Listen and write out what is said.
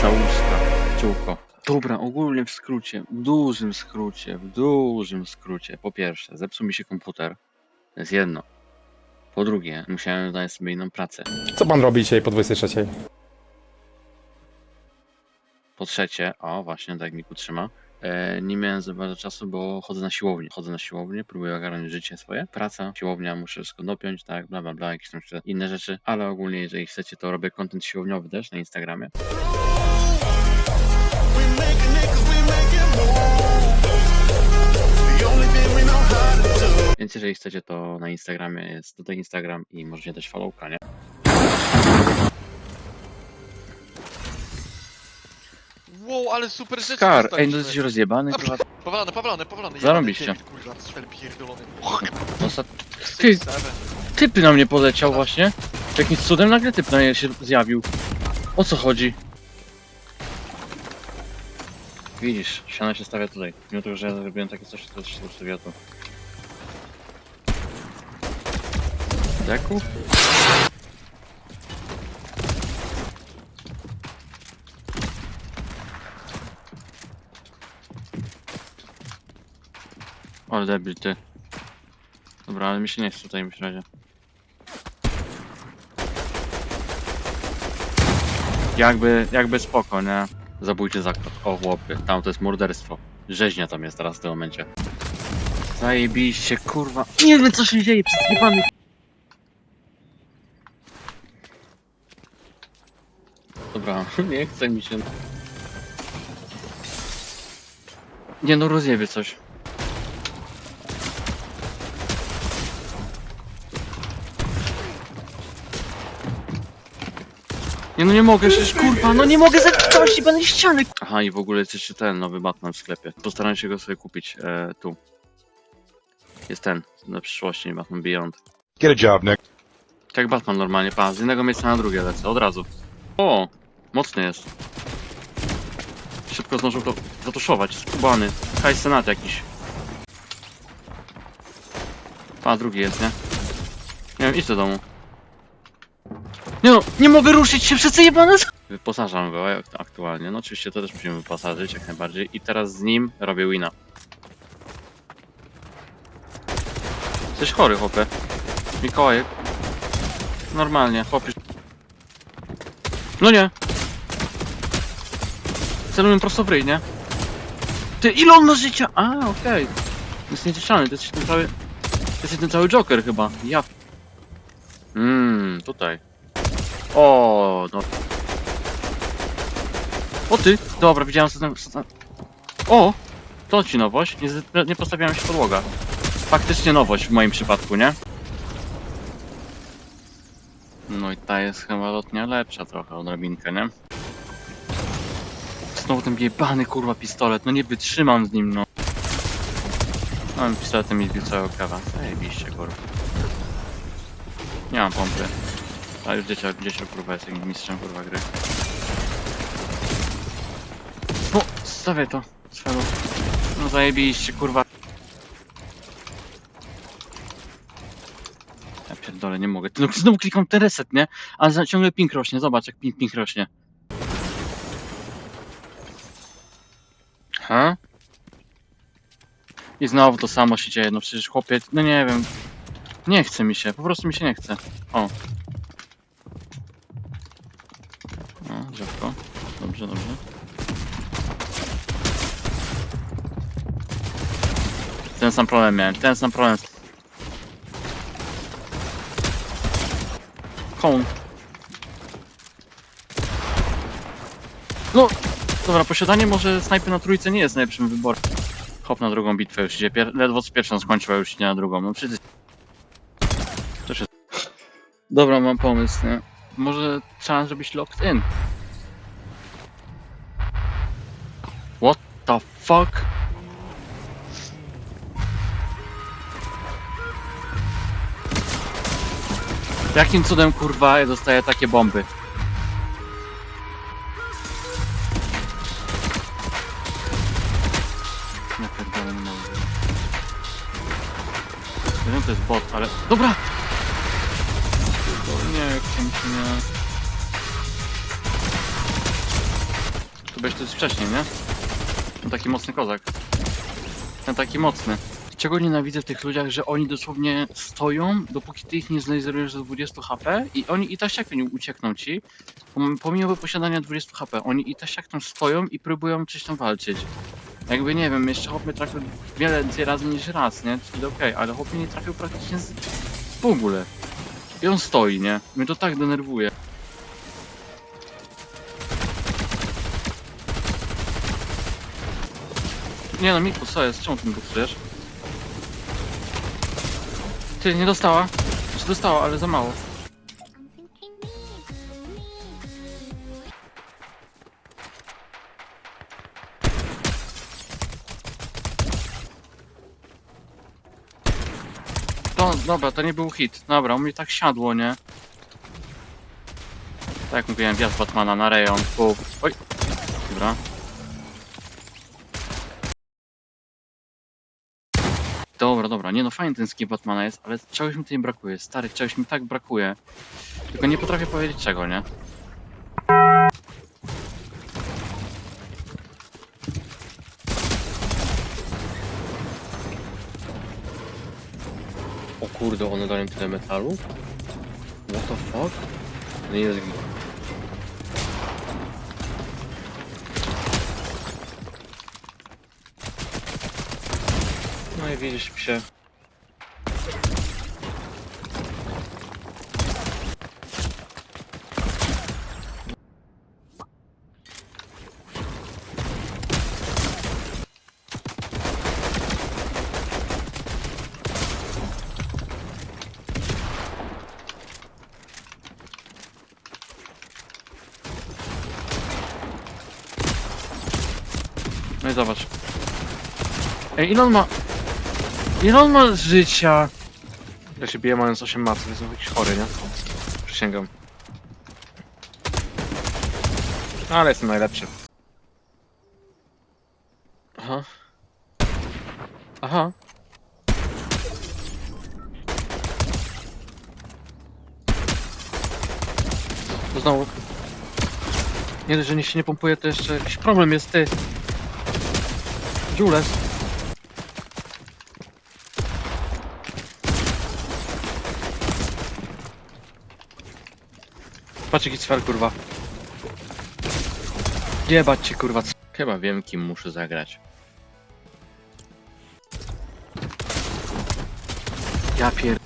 całuska, ciułko. Dobra, ogólnie w skrócie, w dużym skrócie, w dużym skrócie. Po pierwsze, zepsuł mi się komputer. To jest jedno. Po drugie, musiałem znaleźć sobie inną pracę. Co pan robi dzisiaj po 23? Po trzecie, o właśnie, tak mi trzyma. E, nie miałem za bardzo czasu, bo chodzę na siłownię. Chodzę na siłownię, próbuję ogarnąć życie swoje. Praca, siłownia, muszę wszystko dopiąć, tak, bla bla bla, jakieś tam jeszcze inne rzeczy. Ale ogólnie, jeżeli chcecie, to robię content siłowniowy też na Instagramie. Więc jeżeli chcecie, to na Instagramie jest tutaj Instagram i możecie dać followka, nie? Wow, ale super rzeczy Skar, ej, no jesteś rozjebany, kurwa. Powalony, powalony, powalony. Zarobiście. Jebany debil, Kurwa, sfer pierdolony. Osta- Ty, Seven. typy na mnie poleciał właśnie. Jakimś cudem nagle typ na mnie się zjawił. O co chodzi? Widzisz, ściana się stawia tutaj. Mimo tego, że ja zrobiłem takie coś, to się ustawia tu. Deku? Ale debil ty. Dobra, ale mi się nie chce tutaj razie. Jakby, jakby spoko, nie? Zabójcie zakład. O, chłopy, tam to jest morderstwo. Rzeźnia tam jest teraz w tym momencie. Zajebiście, kurwa. Nie wiem co się dzieje, przez Dobra, nie chce mi się... Nie no, rozjebie coś. Nie no nie mogę, przecież kurwa, no nie mogę zacząć będę ściany. Aha i w ogóle jest jeszcze ten nowy Batman w sklepie. Postaram się go sobie kupić e, tu. Jest ten, na przyszłości, Batman Beyond. Get a job, Nick. Jak Batman normalnie, pa, z jednego miejsca na drugie lecę, od razu. O, mocny jest. Szybko zdążył to zatuszować, skubany. Haj senat jakiś. Pa, drugi jest, nie? Nie wiem, idź do domu. Nie no, nie mogę ruszyć się, wszyscy jebane Wyposażam go aktualnie, no oczywiście to też musimy wyposażyć jak najbardziej i teraz z nim robię wina. Jesteś chory, chłopie. Mikołajek. Normalnie, chłopie. No nie. Celuję prosto w ryj, nie? Ty, ile on ma życia? A, okej. Jest niecieszany, to jest ten cały... To jest ten cały Joker chyba. Ja... Mmm, tutaj. O, no. O ty! Dobra, widziałem co tam... O! To ci nowość. Nie, nie postawiałem się podłoga. Faktycznie nowość w moim przypadku, nie? No i ta jest chyba lotnia lepsza trochę odrobinkę, nie? Znowu ten jebany kurwa pistolet, no nie wytrzymam z nim, no. Mam pistoletem mi zbił całego kawa. Zajebiście, kurwa. Nie mam pompy. A już dzieciak, dzieciak kurwa jest jakimś mistrzem kurwa gry. No, stawiaj to, swego. No zajebiście, kurwa. Ja pierdolę, nie mogę. No, znowu klikam ten reset, nie? Za- ciągle ping rośnie, zobacz jak ping, ping rośnie. Ha? I znowu to samo się dzieje, no przecież chłopie, no nie wiem. Nie chce mi się, po prostu mi się nie chce. O. No, drzewko. Dobrze, dobrze. Ten sam problem miałem, ten sam problem. Koń. No, dobra, posiadanie może snajpy na trójce nie jest najlepszym wyborem. Hop na drugą bitwę już idzie. Pier ledwo z pierwszą skończyła, już idzie na drugą. No przecież... To się... Dobra, mam pomysł, nie? Może trzeba zrobić locked in. What the fuck? Jakim cudem kurwa dostaję takie bomby? Ja wiem, to jest bot, ale... Dobra! Nie, jak się mi się nie... byłeś tu wcześniej, nie? Ten taki mocny kozak. Ten taki mocny. Czego nienawidzę w tych ludziach, że oni dosłownie stoją, dopóki ty ich nie zlazerujesz do 20 HP i oni i tak siak nie uciekną ci, pom- pomimo posiadania 20 HP, oni i tak siak tam stoją i próbują coś tam walczyć. Jakby nie wiem, jeszcze chłop mnie trafił wiele więcej razy niż raz, nie? Czyli okej, ale chłop mnie nie trafił praktycznie z... w ogóle. I on stoi, nie? Mnie to tak denerwuje. Nie no, Miku, co jest? Czemu ty mi buksujesz? Ty, nie dostała? Czy dostała, ale za mało. Dobra, to nie był hit. Dobra, u mnie tak siadło, nie? Tak jak mówiłem, wjazd Batmana na rejon. Oj. Dobra. Dobra, dobra, nie no fajny ten skin Batmana jest, ale czegoś mi tutaj brakuje, stary, czegoś mi tak brakuje. Tylko nie potrafię powiedzieć czego, nie? O kurde, one dają tyle metalu? What the fuck? To nie git. No i widzisz się. No zobacz. Ej, ile on ma... Ile on ma życia? Ja się biję mając 8 maców, jestem jakiś chory, nie? Przysięgam. Ale jestem najlepszy. Aha. Aha. To znowu. Nie że nie się nie pompuje, to jeszcze jakiś problem jest, ty. Jules. Patrz jaki cwer, kurwa. Jebać cię, kurwa. Chyba wiem, kim muszę zagrać. Ja pier...